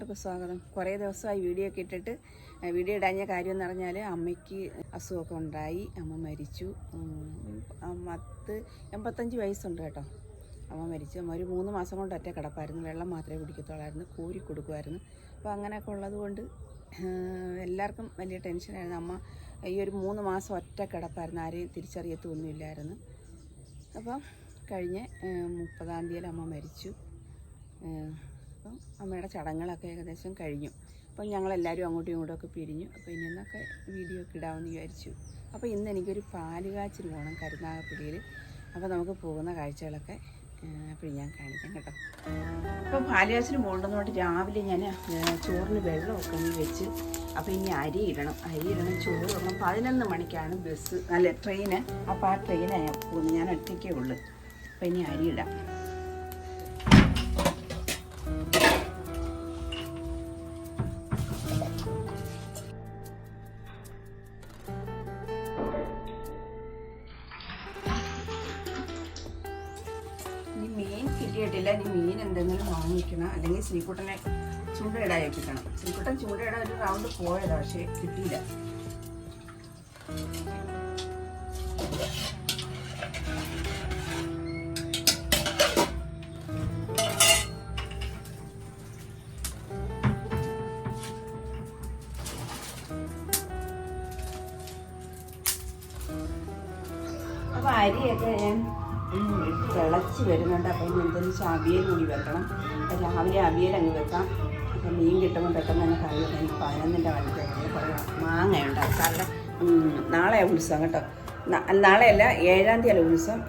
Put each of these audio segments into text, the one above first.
എല്ലാവർക്കും സ്വാഗതം. കുറേ ദിവസമായി വീഡിയോ ഒക്കെ ഇട്ടിട്ട് വീഡിയോ ഇടാഞ്ഞ കാര്യം എന്ന് പറഞ്ഞാൽ അമ്മയ്ക്ക് അസുഖമൊക്കെ ഉണ്ടായി അമ്മ മരിച്ചു. പത്ത് എൺപത്തഞ്ച് വയസ്സുണ്ട് കേട്ടോ. അമ്മ മരിച്ചു. അമ്മ ഒരു മൂന്ന് മാസം കൊണ്ട് ഒറ്റ കിടപ്പായിരുന്നു. വെള്ളം മാത്രമേ കുടിക്കത്തുള്ളായിരുന്നു. കോരി കൊടുക്കുമായിരുന്നു അപ്പോൾ അങ്ങനെയൊക്കെ ഉള്ളത് കൊണ്ട് എല്ലാവർക്കും വലിയ ടെൻഷനായിരുന്നു അമ്മ ഈ ഒരു മൂന്ന് മാസം ഒറ്റ കിടപ്പായിരുന്നു. ആരെയും തിരിച്ചറിയത്തൊന്നുമില്ലായിരുന്നു. അപ്പം കഴിഞ്ഞ് മുപ്പതാം തീയതി അമ്മ മരിച്ചു. അപ്പം അമ്മയുടെ ചടങ്ങുകളൊക്കെ ഏകദേശം കഴിഞ്ഞു. അപ്പം ഞങ്ങളെല്ലാവരും അങ്ങോട്ടും ഇങ്ങോട്ടും ഒക്കെ പിരിഞ്ഞു. അപ്പോൾ ഇനി എന്നൊക്കെ വീഡിയോ ഒക്കെ ഇടാമെന്ന് വിചാരിച്ചു. അപ്പോൾ ഇന്ന് എനിക്കൊരു പാലുകാച്ചിൽ പോകണം കരുനാഗപ്പള്ളിയിൽ. അപ്പോൾ നമുക്ക് പോകുന്ന കാഴ്ചകളൊക്കെ അപ്പോൾ ഞാൻ കാണിക്കാം കേട്ടോ. അപ്പോൾ പാലുകാച്ചിൽ പോകേണ്ടതുകൊണ്ട് രാവിലെ ഞാൻ ചോറിന് വെള്ളമൊക്കെ വെച്ച് അപ്പോൾ ഇനി അരി ഇടണം. അരി ഇടണം ചോറ് ഇടണം പതിനൊന്ന് മണിക്കാണ് ബസ് അല്ല ട്രെയിന്. അപ്പോൾ ആ ട്രെയിനാണ് പോകുന്നത്. ഞാൻ ഒറ്റയ്ക്കേ ഉള്ളൂ. അപ്പോൾ ഇനി അരി ഇടാം. കിട്ടിയിട്ടില്ല ഇനി മീൻ എന്തെങ്കിലും വാങ്ങിക്കണം. അല്ലെങ്കിൽ ശ്രീകുട്ടനെ ചൂണ്ടയിടാൻ ഏൽപ്പിക്കണം. ശ്രീകുട്ടൻ ചൂണ്ടയിടാൻ ഒരു റൗണ്ട് പോയതാണ് പക്ഷേ കിട്ടിയില്ല. വെച്ചാൽ അവിയൽ കൂടി വെക്കണം. രാവിലെ അവിയൽ അങ്ങ് വെക്കാം. അപ്പം മീൻ കിട്ടുമ്പോൾ പെട്ടെന്ന് തന്നെ കറി വെക്കാം. എനിക്ക് പതിനൊന്നിന്റെ വലിയ മാങ്ങയുണ്ടാവും കാരണം നാളെ ഉത്സവം കേട്ടോ. നാളെയല്ല ഏഴാം തീയതി ഉത്സവം.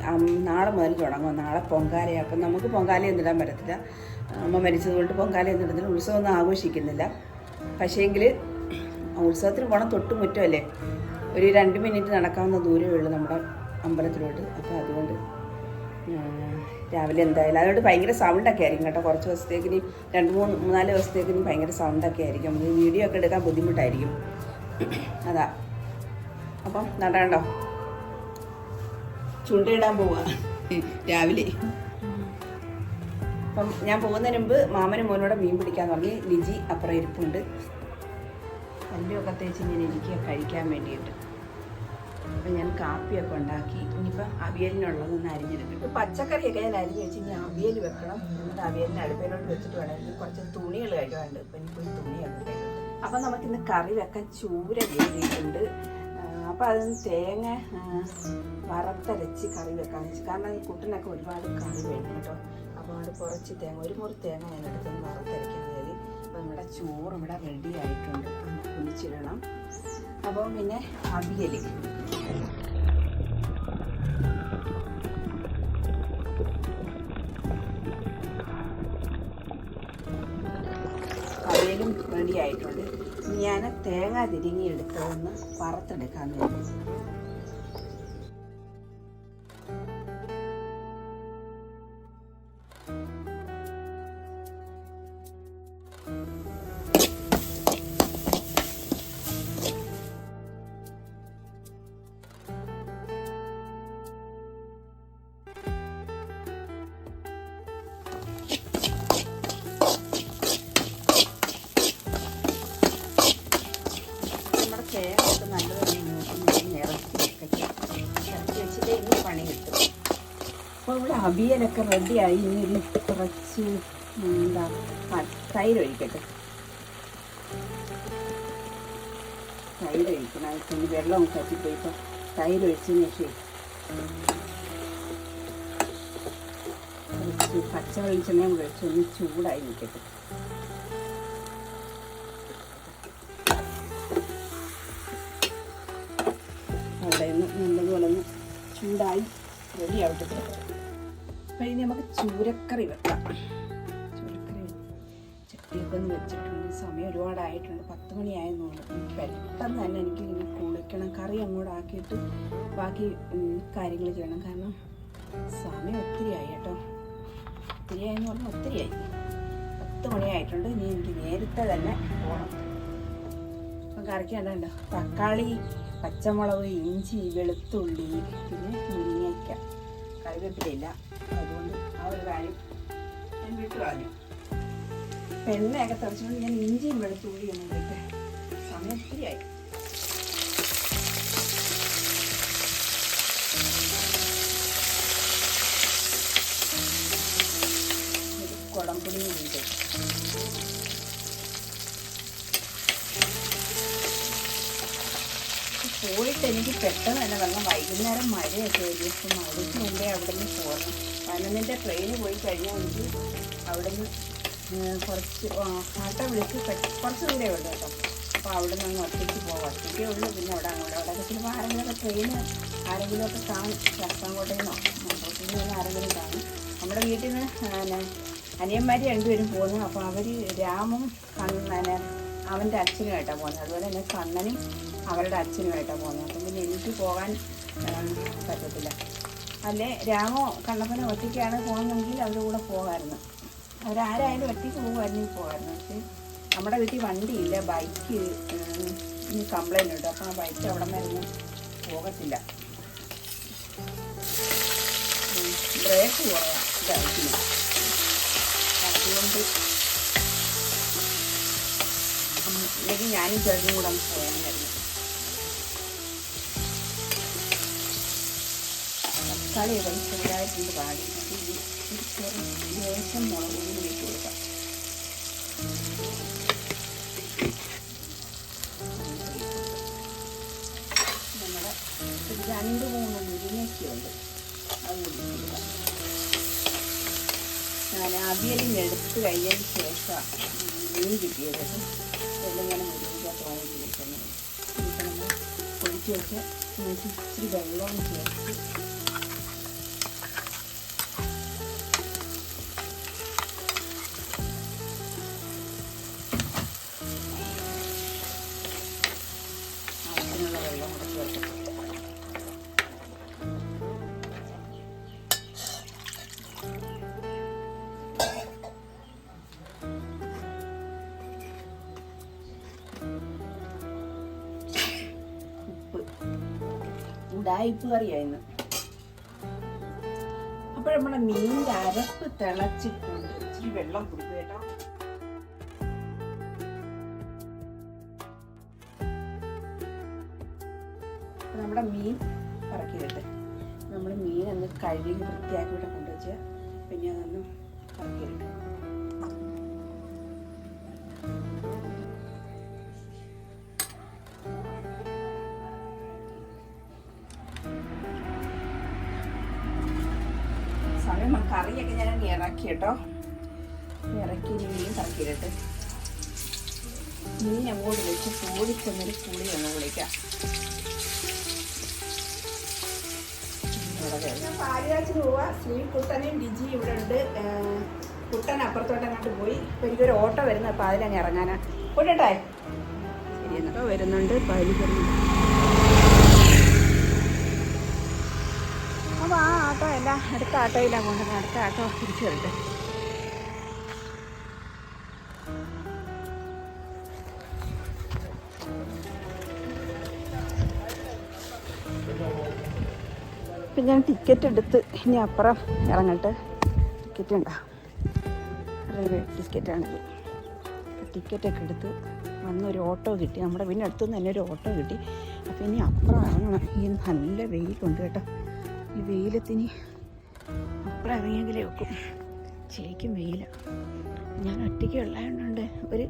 നാളെ മുതൽ തുടങ്ങും. നാളെ പൊങ്കാലയാണ് അപ്പം നമുക്ക് പൊങ്കാലയൊന്നും ഇടാൻ പറ്റത്തില്ല. അമ്മ മരിച്ചതുകൊണ്ട് പൊങ്കാലയൊന്നും ഇടുന്നില്ല. ഉത്സവമൊന്നും ആഘോഷിക്കുന്നില്ല. പക്ഷേങ്കിൽ ഉത്സവത്തിന് പോകണം തൊട്ട് മുറ്റമല്ലേ? ഒരു രണ്ട് മിനിറ്റ് നടക്കാവുന്ന ദൂരമേ ഉള്ളൂ നമ്മുടെ അമ്പലത്തിലോട്ട്. അപ്പോൾ അതുകൊണ്ട് രാവിലെ എന്തായാലും. അതുകൊണ്ട് ഭയങ്കര സൗണ്ടൊക്കെ ആയിരിക്കും കേട്ടോ. കുറച്ച് ദിവസത്തേക്കിന് രണ്ട് മൂന്ന് മൂന്നാൽ ദിവസത്തേക്കിന് ഭയങ്കര സൗണ്ടൊക്കെ ആയിരിക്കും. നമുക്ക് വീഡിയോ ഒക്കെ എടുക്കാൻ ബുദ്ധിമുട്ടായിരിക്കും. അതാ. അപ്പം നടണ്ടോ? ചുണ്ടയിടാൻ പോവാ. രാവിലെ. അപ്പം ഞാൻ പോകുന്നതിന് മുമ്പ് മാമനും മോനോടെ മീൻ പിടിക്കാൻ പറഞ്ഞ് ലിജി അപ്പുറം ഇരിപ്പുണ്ട്. പല്ലൊക്കെ തേച്ച് ഇങ്ങനെ ഇരിക്കുക കഴിക്കാൻ വേണ്ടിയിട്ട്. അപ്പം ഞാൻ കാപ്പിയൊക്കെ ഉണ്ടാക്കി. ഇനിയിപ്പം അവിയലിനുള്ളതൊന്ന് അരിഞ്ഞെടുക്കും. പച്ചക്കറിയൊക്കെ ഞാൻ അരിഞ്ഞ് വെച്ച് ഇനി അവിയൽ വെക്കണം. എന്നിട്ട് അവിയലിന്റെ അടുപ്പിലോട്ട് വെച്ചിട്ട് വേണമെങ്കിൽ കുറച്ച് തുണികൾ കഴിവാണ്ട് എനിക്ക് ഒരു തുണിയൊക്കെ അപ്പം നമുക്കിന്ന് കറി വെക്കാൻ ചൂര കയറിയിട്ടുണ്ട് അപ്പം അതിന് തേങ്ങ വറുത്തരച്ച് കറി വെക്കാന്ന് വെച്ചു. കാരണം കുട്ടനൊക്കെ ഒരുപാട് കറി വേണം കേട്ടോ. അപ്പോൾ അത് കുറച്ച് തേങ്ങ ഒരു മുറി തേങ്ങ ഞാൻ എടുത്തൊന്ന് വറുത്തരയ്ക്കാൻ കയറി അപ്പം നമ്മുടെ ചോറ് ഇവിടെ റെഡി ആയിട്ടുണ്ട്. കുഴിച്ചിടണം കുളിച്ചിടണം അപ്പം പിന്നെ അവിയൽ അവിയലും റെഡി ആയിട്ടുണ്ട്. ഞാൻ തേങ്ങ തിരിങ്ങി എടുത്തതൊന്ന് വറുത്തെടുക്കാൻ വേണ്ടി. അവിയലൊക്കെ റെഡിയായി ഇനി ഒരു കുറച്ച് എന്താ തൈര് ഒഴിക്കട്ടെ. തൈര് ഒഴിക്കണം. പിന്നെ വെള്ളം കത്തിപ്പോയി. ഇപ്പം തൈര് ഒഴിച്ചതിന് ശേഷം കുറച്ച് പച്ച വെളിച്ചെണ്ണയും കൂടെ ഒഴിച്ച് ഒന്ന് ചൂടായി നിൽക്കട്ടെ. അവിടെ നിന്ന് നല്ലതുപോലെ ഒന്ന് ചൂടായി റെഡി അപ്പം ഇനി നമുക്ക് ചൂരക്കറി വെക്കാം. ചൂരക്കറി ചട്ടിയൊക്കെ ഒന്ന് വെച്ചിട്ടുണ്ട് സമയം ഒരുപാടായിട്ടുണ്ട്. പത്ത് മണിയായെന്നുള്ളു. പെട്ടെന്ന് തന്നെ എനിക്ക് ഇനി കുളിക്കണം. കറി അങ്ങോട്ട് ആക്കിയിട്ട് ബാക്കി കാര്യങ്ങൾ ചെയ്യണം. കാരണം സമയം ഒത്തിരി ആയി കേട്ടോ. ഒത്തിരി ആയെന്ന് പറഞ്ഞാൽ ഒത്തിരി ആയി പത്ത് മണിയായിട്ടുണ്ട്. ഇനി എനിക്ക് നേരത്തെ തന്നെ പോകണം അപ്പം കറിക്ക് വേണ്ട തക്കാളി പച്ചമുളക് ഇഞ്ചി വെളുത്തുള്ളി പിന്നെ മുരിങ്ങയ്ക്ക. കറിവേപ്പിലയില്ല ഒരു കാര്യം. ഞാൻ വിട്ടു കളഞ്ഞു എണ്ണയൊക്കെ തെറിച്ചുകൊണ്ട് ഞാൻ ഇഞ്ചിയും വെളുത്തുള്ളിയും ഒന്നും ഇട്ട് സമയം ഒത്തിരിയായി കുടംപുളിയും കൂടി പോയിട്ട് എനിക്ക് പെട്ടെന്ന് തന്നെ വെള്ളം വൈകുന്നേരം മഴയൊക്കെ ഇപ്പം മഴയ്ക്ക് മുമ്പേ അവിടെ നിന്ന് പോകണം പതിനൊന്നിന്റെ ട്രെയിന് പോയി കഴിഞ്ഞാൽ എനിക്ക് അവിടെ നിന്ന് കുറച്ച് ആട്ടം വിളിച്ച് കുറച്ച് ദൂരേ ഉള്ളൂ കേട്ടോ. അപ്പോൾ അവിടെ നിന്ന് അങ്ങ് ഒറ്റയ്ക്ക് പോകാം ഒറ്റയ്ക്കേ ഉള്ളൂ. പിന്നെ അവിടെ അങ്ങോട്ട് അവിടെ ചിലപ്പോൾ ആരെങ്കിലുമൊക്കെ ട്രെയിന് ആരെങ്കിലുമൊക്കെ കാണും. ശാസ്താംകോട്ടയിൽ നിന്നോ? മലപ്പുറത്തിൽ നിന്ന് ആരെങ്കിലും കാണും. നമ്മുടെ വീട്ടിൽ നിന്ന് അനിയന്മാർ രണ്ടുപേരും പോകുന്നു. അപ്പോൾ അവർ രാമും കണ്ണനെ അവന്റെ അച്ഛനുമായിട്ടാണ് പോകുന്നത്. അതുപോലെ തന്നെ കണ്ണനും അവരുടെ അച്ഛനുമായിട്ടാണ് പോകുന്നത്. പിന്നെ എനിക്ക് പോകാൻ പറ്റത്തില്ല. അല്ലേ? രാമോ കണ്ണപ്പനെ ഒറ്റയ്ക്കാണ് പോകുന്നതെങ്കിൽ അവരുടെ കൂടെ പോകാമായിരുന്നു. അവരാരായാലും ഒറ്റയ്ക്ക് പോകുമായിരുന്നെങ്കിൽ പോകാമായിരുന്നു. പക്ഷേ നമ്മുടെ വീട്ടിൽ വണ്ടിയില്ല ബൈക്ക് കംപ്ലൈന്റ് ഉണ്ട്. അപ്പോൾ ആ ബൈക്ക് അവിടെ നിന്ന് പോകത്തില്ല. ബ്രേക്ക് കുറവാണ് ബൈക്കിന്. അതുകൊണ്ട് അല്ലെങ്കിൽ ഞാനും ചേട്ടനും കൂടെ അങ്ങ് തക്കാളി ഇടം ചെറുതായിട്ടുണ്ട് പാടി ഒരു ചെറിയ ലേശം മുളക് പൊടി ഇട്ട് കൊടുക്കാം. നമ്മുടെ ഒരു രണ്ട് മൂന്ന് മുരിങ്ങയ്ക്കുണ്ട് കൂടി. ഞാൻ അവിയലിൽ എടുത്ത് കഴിഞ്ഞതിന് ശേഷം മീൻ കിട്ടിയത്. എല്ലാം മുരിങ്ങ തോന്നി ഇപ്പം ഒഴിച്ച് വെച്ച് ഇച്ചിരി ചേർത്ത് ഉടായിപ്പ് കറിയായിരുന്നു അപ്പോൾ നമ്മുടെ മീന്റെ അരപ്പ് തിളച്ചിട്ടുണ്ട്. ഇച്ചിരി വെള്ളം കുടിക്കും ഇറക്കി കേട്ടോ ഇറക്കി മീനും മീൻ കറക്കിയിട്ട് മീൻ അങ്ങോട്ട് വെച്ച് കൂടിച്ചെന്നൊരു പുളി ഒന്ന് വിളിക്കാം പാലുകാച്ചിന് പോവാ. ശ്രീ കുട്ടനും ഡിജി ഇവിടെ ഉണ്ട്. കുട്ടൻ അപ്പുറത്തോട്ട് അങ്ങോട്ട് പോയി. ഇപ്പം എനിക്കൊരു ഓട്ടോ വരുന്ന. അപ്പം അതിലങ്ങ് ഇറങ്ങാനാ. കൂട്ടട്ടെ ശരി എന്നിട്ടോ വരുന്നുണ്ട്. പാലി അപ്പോൾ അല്ല അടുത്ത ആട്ടോയിലാണ് കൊണ്ടുവന്നത് അടുത്ത ആട്ടോ തിരിച്ചു വരട്ടെ. ഇപ്പം ഞാൻ ടിക്കറ്റ് എടുത്ത് ഇനി അപ്പുറം ഇറങ്ങട്ടെ. ടിക്കറ്റ് ഉണ്ടോ? റെയിൽവേ ടിക്കറ്റാണെങ്കിൽ ടിക്കറ്റൊക്കെ എടുത്ത് വന്നൊരു ഓട്ടോ കിട്ടി. നമ്മുടെ പിന്നെ അടുത്തുനിന്ന് തന്നെ ഒരു ഓട്ടോ കിട്ടി. അപ്പോൾ ഇനി അപ്പുറം ഇറങ്ങണം. ഈ നല്ല വെയിലുണ്ട് കേട്ടോ. ഈ വെയിലത്തിന് അപ്പുറം ഇറങ്ങിയെങ്കിലേ വെക്കും ശരിക്കും വെയില. ഞാൻ ഒറ്റയ്ക്ക് ഉള്ളതുകൊണ്ട് ഒരു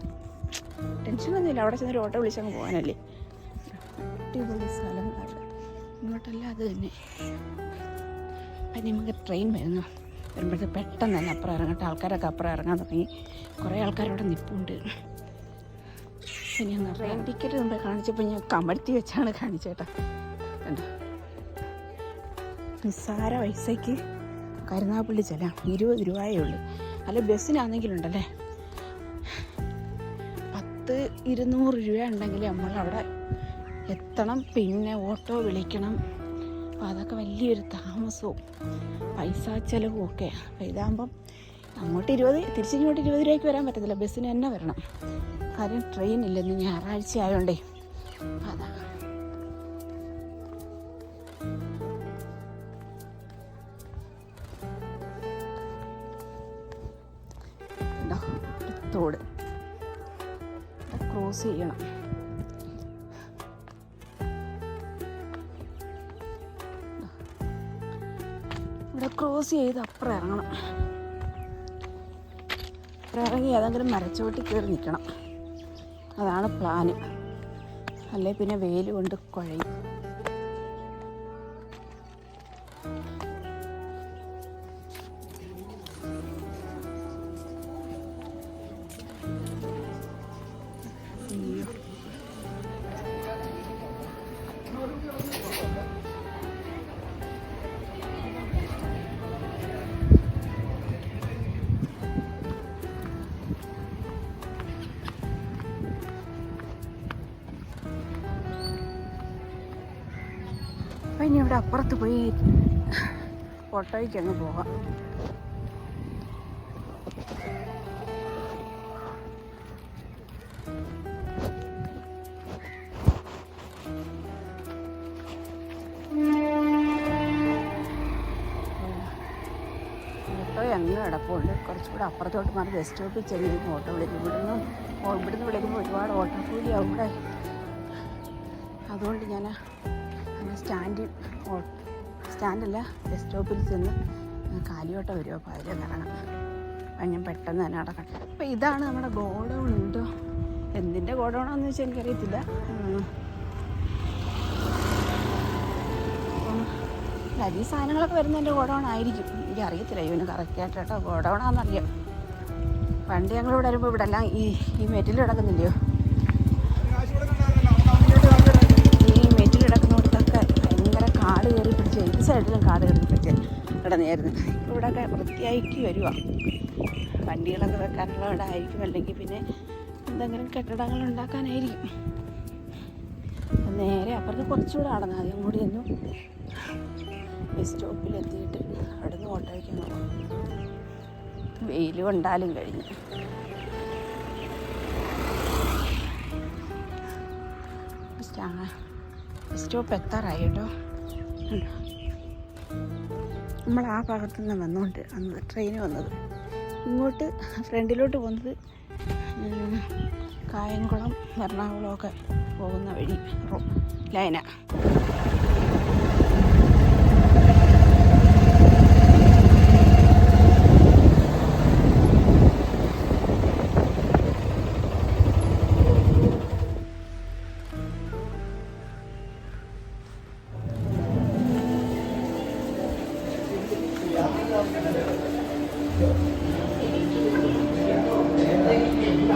ടെൻഷനൊന്നുമില്ല. അവിടെ ചെന്നൊരു ഓട്ടോ വിളിച്ചങ്ങ് പോകാനല്ലേ. അടിപൊളി സ്ഥലങ്ങളാണ് ഇങ്ങോട്ടല്ല അത് തന്നെ. അപ്പം നമുക്ക് ട്രെയിൻ വരുന്നു. വരുമ്പോഴത്തെ പെട്ടെന്ന് തന്നെ അപ്പുറം ഇറങ്ങട്ടെ. ആൾക്കാരൊക്കെ അപ്പുറം ഇറങ്ങാൻ തുടങ്ങി. കുറേ ആൾക്കാരവിടെ നിൽപ്പുണ്ട് പിന്നെ ട്രെയിൻ ടിക്കറ്റ് നമ്മൾ കാണിച്ചപ്പോൾ ഞാൻ കമഴ്ത്തി വെച്ചാണ് കാണിച്ചേട്ടാ കണ്ടോ? നിസ്സാര പൈസയ്ക്ക് കരുനാഗപ്പള്ളി ചെല്ലാം. ഇരുപത് രൂപയേ ഉള്ളൂ. അല്ല ബസ്സിനാണെങ്കിലുണ്ടല്ലേ? പത്ത് ഇരുന്നൂറ് രൂപ ഉണ്ടെങ്കിൽ നമ്മളവിടെ എത്തണം. പിന്നെ ഓട്ടോ വിളിക്കണം. അപ്പോൾ അതൊക്കെ വലിയൊരു താമസവും പൈസ ചിലവും ഒക്കെ. അപ്പോൾ ഇതാകുമ്പം അങ്ങോട്ട് ഇരുപത് തിരിച്ചിങ്ങോട്ട് ഇരുപത് രൂപയ്ക്ക് വരാൻ പറ്റത്തില്ല. ബസ്സിന് തന്നെ വരണം. കാര്യം ട്രെയിൻ ഇല്ലെന്ന് ഞായറാഴ്ച ആയതുകൊണ്ടേ അതാ. തോട് ക്രോസ് ചെയ്യണം. ഇവിടെ ക്രോസ് ചെയ്ത് അപ്പുറം ഇറങ്ങണം. അപ്പുറം ഇറങ്ങി ഏതെങ്കിലും മരച്ചുവട്ടി കയറി നിൽക്കണം. അതാണ് പ്ലാന്. അല്ലെ പിന്നെ വെയിൽ കൊണ്ട് കുഴയും. അപ്പം ഇനി ഇവിടെ അപ്പുറത്ത് പോയി ഓട്ടോയ്ക്ക് അങ്ങ് പോകാം കുറച്ചുകൂടെ അപ്പുറത്തോട്ട് മാറി ബസ് സ്റ്റോപ്പിൽ ചെന്ന് ഓട്ടോ വിളിക്കും. ഇവിടുന്ന് ഇവിടുന്ന് വിളിക്കുമ്പോൾ ഒരുപാട് ഓട്ടോ കൂലിയാവും ഇവിടെ. അതുകൊണ്ട് ഞാൻ സ്റ്റാൻഡിൽ സ്റ്റാൻഡല്ല ബസ് സ്റ്റോപ്പിൽ ചെന്ന് കാലിയോട്ടം വരുമോ അപ്പോൾ അതിൽ ഇറങ്ങണം അപ്പം ഞാൻ പെട്ടെന്ന് തന്നെ നടക്കട്ടെ അപ്പോൾ ഇതാണ് നമ്മുടെ ഗോഡൗൺ ഉണ്ടോ? എന്തിന്റെ ഗോഡൗണാന്ന് വെച്ചാൽ എനിക്കറിയത്തില്ല. അരി സാധനങ്ങളൊക്കെ വരുന്നതിന്റെ ഗോഡൗൺ ആയിരിക്കും എനിക്ക് അറിയത്തില്ല ഇവന് കറക്റ്റായിട്ട് കേട്ടോ ഗോഡൗണാണെന്നറിയാം പണ്ട് ഞങ്ങളിവിടെ വരുമ്പോൾ ഇവിടെ എല്ലാം ഈ ഈ മെറ്റിൽ കിടക്കുന്നില്ലയോ ഈ മെറ്റിൽ കിടക്കുന്നിടത്തൊക്കെ ഭയങ്കര കാട് കയറി പിടിച്ച് ഈ സൈഡിലും കാട് കിടന്നിട്ടൊക്കെ കിടന്നായിരുന്നു ഇവിടെയൊക്കെ വൃത്തിയാക്കി വരുക വണ്ടികളൊക്കെ വെക്കാനുള്ള ഇവിടെ ആയിരിക്കും അല്ലെങ്കിൽ പിന്നെ എന്തെങ്കിലും കെട്ടിടങ്ങൾ ഉണ്ടാക്കാനായിരിക്കും. നേരെ അപ്പുറത്ത് കുറച്ചുകൂടെ നടന്നാൽ ആദ്യം കൂടി ഒന്നും ബസ് സ്റ്റോപ്പിൽ എത്തിയിട്ട് അവിടെ നിന്ന് ഓട്ടോയ്ക്ക് പോകാം വെയിൽ കൊണ്ടാലും കഴിഞ്ഞു. ബസ് സ്റ്റോപ്പ് എത്താറായി കേട്ടോ? നമ്മൾ ആ ഭാഗത്തു നിന്ന് വന്നുകൊണ്ട് അന്ന് ട്രെയിൻ വന്നത്. ഇങ്ങോട്ട് ഫ്രണ്ടിലോട്ട് പോകുന്നത് കായംകുളം എറണാകുളമൊക്കെ പോകുന്ന വഴി ലൈന.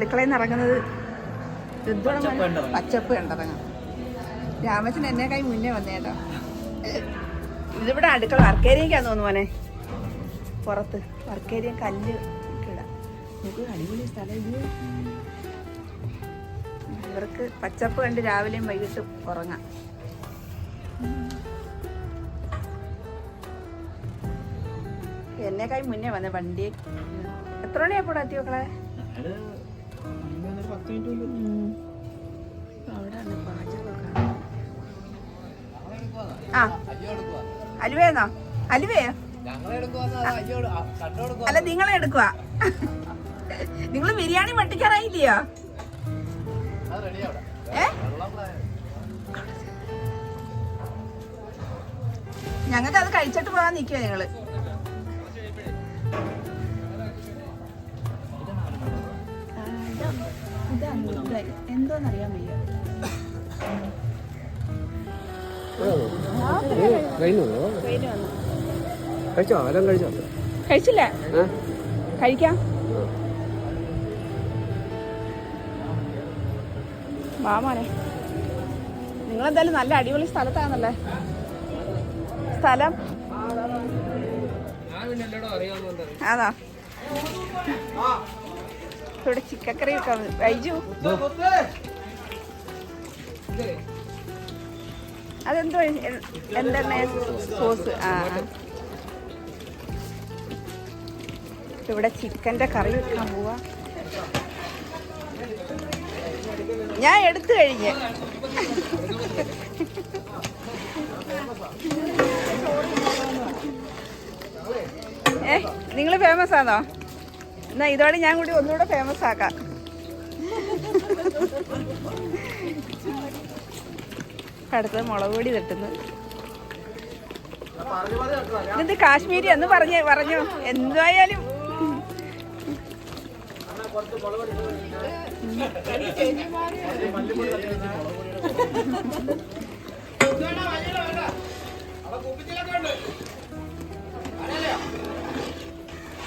അടുക്കളയിൽ നിന്ന് ഇറങ്ങുന്നത് പച്ചപ്പ് കണ്ടിറങ്ങാം രാമച്ചൻ എന്നെ കൈ മുന്നേ വന്നേട്ടോ ഇതിവിടെ അടുക്കള വർക്കേരിയൊക്കെയാന്ന് തോന്നുന്നു മോനെ. പുറത്ത് വർക്കേരിയ കല്ല് ഇടാം. നമുക്ക് അടിപൊളി സ്ഥലം ഇത്. ഇവർക്ക് പച്ചപ്പ് കണ്ട് രാവിലെയും വൈകിട്ടും ഉറങ്ങാം. എന്നേക്കായി മുന്നേ വന്നേ വണ്ടി എത്ര മണിയാ അവിടെയാണ് പാചകമൊക്കെ ആ. അലുവേന്നോ അലുവയോ? അല്ല നിങ്ങളെ എടുക്കുക നിങ്ങൾ ബിരിയാണി മട്ടിക്കാറായില്ലയോ? ഏ? ഞങ്ങൾക്ക് അത് കഴിച്ചിട്ട് പോകാൻ നിൽക്കുക ഞങ്ങൾ. ഇത്. എന്തോന്നറിയാൻ വയ്യ കഴിച്ചില്ല? കഴിക്കാം. മോനെ. നിങ്ങളെന്തായാലും നല്ല അടിപൊളി സ്ഥലത്താണല്ലേ? സ്ഥലം? അതാ ഇവിടെ ചിക്കക്കറി വെക്കാം വൈജു. അതെന്തോ എന്താണ് സോസ്? ആ. ഇവിടെ ചിക്കന്റെ കറി വെക്കാൻ പോവാ. ഞാൻ എടുത്തു കഴിഞ്ഞ്. ഏ നിങ്ങൾ ഫേമസ് ആണോ എന്നാ ഇതോടെ ഞാൻ കൂടി ഒന്നുകൂടെ ഫേമസ് ആക്കാം. അടുത്തത് മുളക് പൊടി തട്ടുന്നു. എന്ത് കാശ്മീരി എന്ന് പറഞ്ഞു പറഞ്ഞു. എന്തായാലും.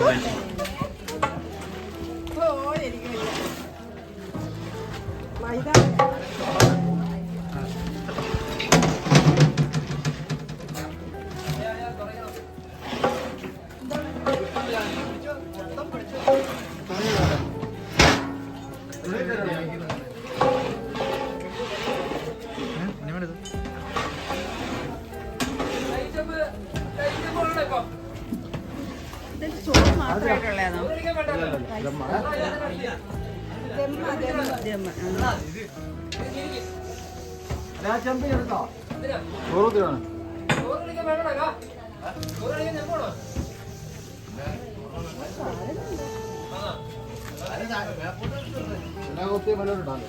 ഇതിന്റെ ദമ്മ്, കുത്തി ചോറ് തീരാണ് എല്ലാ കൊത്തിയും വല്ലതും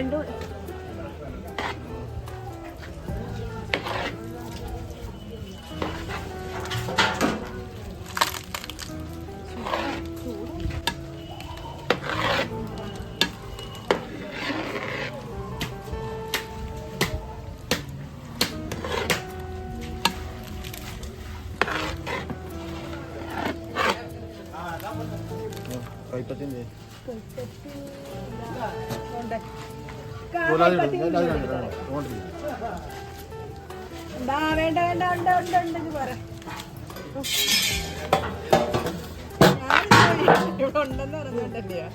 രണ്ടു പറ. ഇവിടെ ഉണ്ടെന്ന് പറഞ്ഞോണ്ടല്ലയോ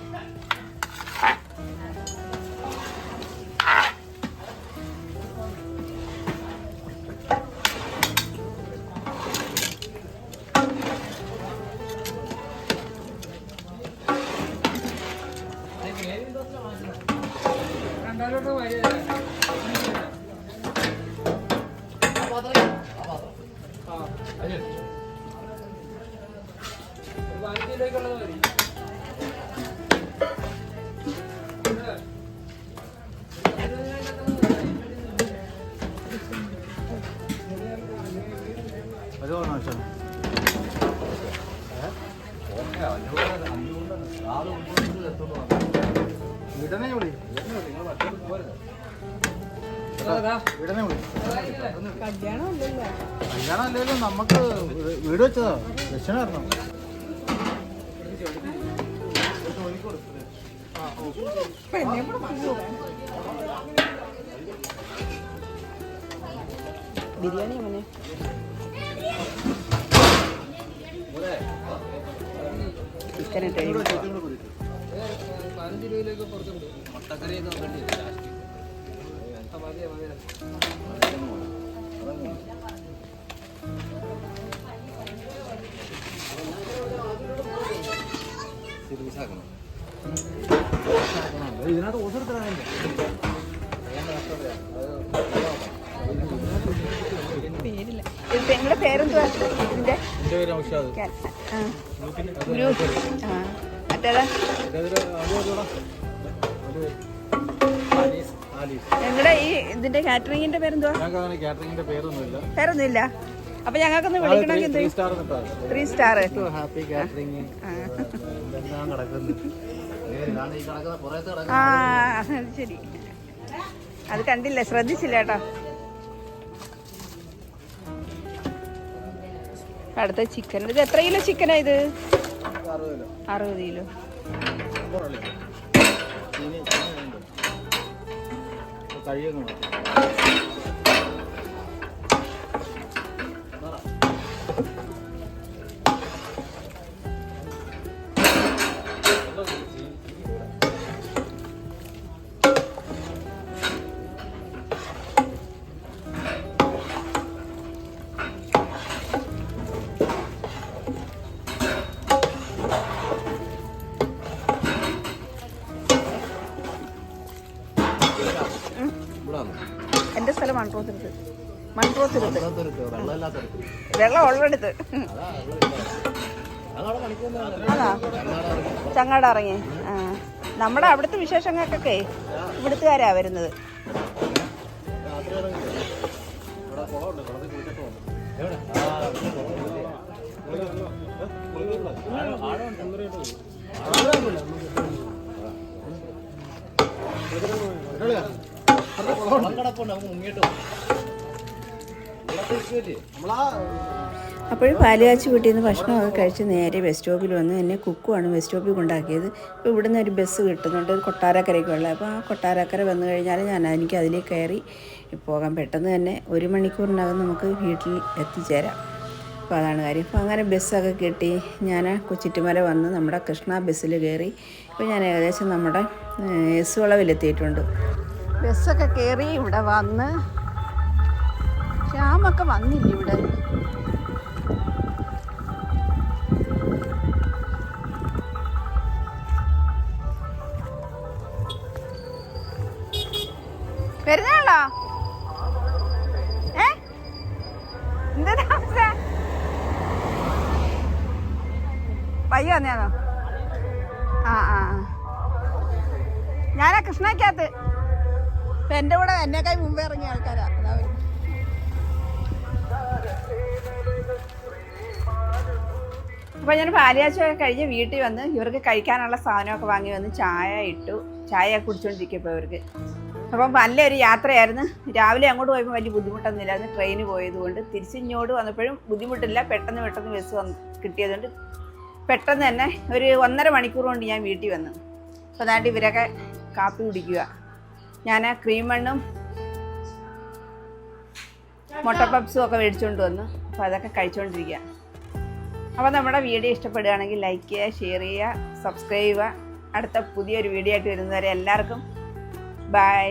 കല്യാണം അല്ലെങ്കിലും നമുക്ക് വീട് വെച്ചതാ. ദക്ഷിണ തരണം പെണ്ണെ കൂടെ വാങ്ങുവോ? ബിരിയാണി മോനെ ചിക്കൻ ഇട്ട് കഴിയുമ്പോൾ ഇതിനകത്ത് തരാനില്ല പേരില്ല നിങ്ങളുടെ പേരെന്തുവാ? ഇതിന്റെ? ക്യാ- ആ. മറ്റേതാ? ഈ ഇതിന്റെ കാറ്ററിംഗിന്റെ പേരെന്തുവാ? കാറ്ററിംഗിന്റെ പേരൊന്നുമില്ല. പേരൊന്നുമില്ല. അപ്പൊ ഞങ്ങൾക്കൊന്ന് വിളിക്കണമെങ്കിൽ three star three star happy catering ആ അത് ശരി. അത് കണ്ടില്ല? ശ്രദ്ധിച്ചില്ല കേട്ടോ അടുത്ത ചിക്കൻ ഇത് എത്ര കിലോ ചിക്കനാ ഇത്? അറുപത് കിലോ കഴിയുന്നു എന്റെ സ്ഥലം മൺട്രോത്തിരുത്ത്. മൺട്രോത്തിരുത്ത്. വെള്ളം ഉള്ളെടുത്ത്. അതാ. ചങ്ങാട് ഇറങ്ങി ആ. നമ്മുടെ അവിടുത്തെ വിശേഷങ്ങൾക്കൊക്കെ ഇവിടുത്തുകാരാ വരുന്നത്. രാത്രി അപ്പോഴും പാലുകാച്ചി വീട്ടിൽ നിന്ന് ഭക്ഷണമൊക്കെ കഴിച്ച് നേരെ ബസ് സ്റ്റോപ്പിൽ വന്ന് എന്നെ കുക്കുവാണ് ബസ് സ്റ്റോപ്പിൽ കൊണ്ടാക്കിയത്. അപ്പോൾ ഇവിടുന്ന് ഒരു ബസ് കിട്ടുന്നുണ്ട് കൊട്ടാരക്കരയ്ക്കുള്ള. അപ്പോൾ ആ കൊട്ടാരക്കര വന്നു കഴിഞ്ഞാൽ ഞാൻ എനിക്ക് അതിലേക്ക് കയറി പോകാൻ പെട്ടെന്ന് തന്നെ ഒരു മണിക്കൂറിനകം നമുക്ക് വീട്ടിൽ എത്തിച്ചേരാം. അപ്പോൾ അതാണ് കാര്യം. അപ്പോൾ അങ്ങനെ ബസ്സൊക്കെ കിട്ടി. ഞാൻ കൊച്ചിറ്റുമല വന്ന് നമ്മുടെ കൃഷ്ണ ബസ്സിൽ കയറി. ഇപ്പോൾ ഞാൻ ഏകദേശം നമ്മുടെ എസ് വളവിലെത്തിയിട്ടുണ്ട് ബസ്സൊക്കെ കയറി ഇവിടെ വന്ന് ശ്യാമൊക്കെ വന്നില്ല ഇവിടെ? വരുന്നാളോ? ഏ? എന്താ താമസം? ആ ആ. ഞാനാ കൃഷ്ണയ്ക്കകത്ത്. ഇപ്പൊ എന്റെ കൂടെ എന്നേക്കായി മുമ്പേ ഇറങ്ങിയ ആൾക്കാരാ. അതാ വരുന്നത്. അപ്പോൾ ഞാൻ പാലിയാച്ചൊക്കെ കഴിഞ്ഞ് വീട്ടിൽ വന്ന് ഇവർക്ക് കഴിക്കാനുള്ള സാധനമൊക്കെ വാങ്ങി വന്ന് ചായ ഇട്ടു. ചായ കുടിച്ചുകൊണ്ടിരിക്കുമ്പോൾ ഇവർക്ക്. അപ്പം നല്ലൊരു യാത്രയായിരുന്നു. രാവിലെ അങ്ങോട്ട് പോയപ്പോൾ വലിയ ബുദ്ധിമുട്ടൊന്നുമില്ലായിരുന്നു ട്രെയിന് പോയതുകൊണ്ട് തിരിച്ചിങ്ങോട്ട് വന്നപ്പോഴും ബുദ്ധിമുട്ടില്ല. പെട്ടെന്ന് പെട്ടെന്ന് ബസ് വന്ന് കിട്ടിയതുകൊണ്ട് പെട്ടെന്ന് തന്നെ ഒരു ഒന്നര മണിക്കൂർ കൊണ്ട് ഞാൻ വീട്ടിൽ വന്നു. അപ്പോൾ അതാണ്ട് ഇവരൊക്കെ കാപ്പി കുടിക്കുക. ഞാൻ ക്രീം മണ്ണും മുട്ട പപ്സും ഒക്കെ മേടിച്ചുകൊണ്ട് വന്നു. അപ്പോൾ അതൊക്കെ കഴിച്ചുകൊണ്ടിരിക്കുക അപ്പോൾ നമ്മുടെ വീഡിയോ ഇഷ്ടപ്പെടുകയാണെങ്കിൽ ലൈക്ക് ചെയ്യുക ഷെയർ ചെയ്യുക സബ്സ്ക്രൈബ് ചെയ്യുക. അടുത്ത പുതിയൊരു വീഡിയോ ആയിട്ട് വരുന്നവരെ എല്ലാവർക്കും ബൈ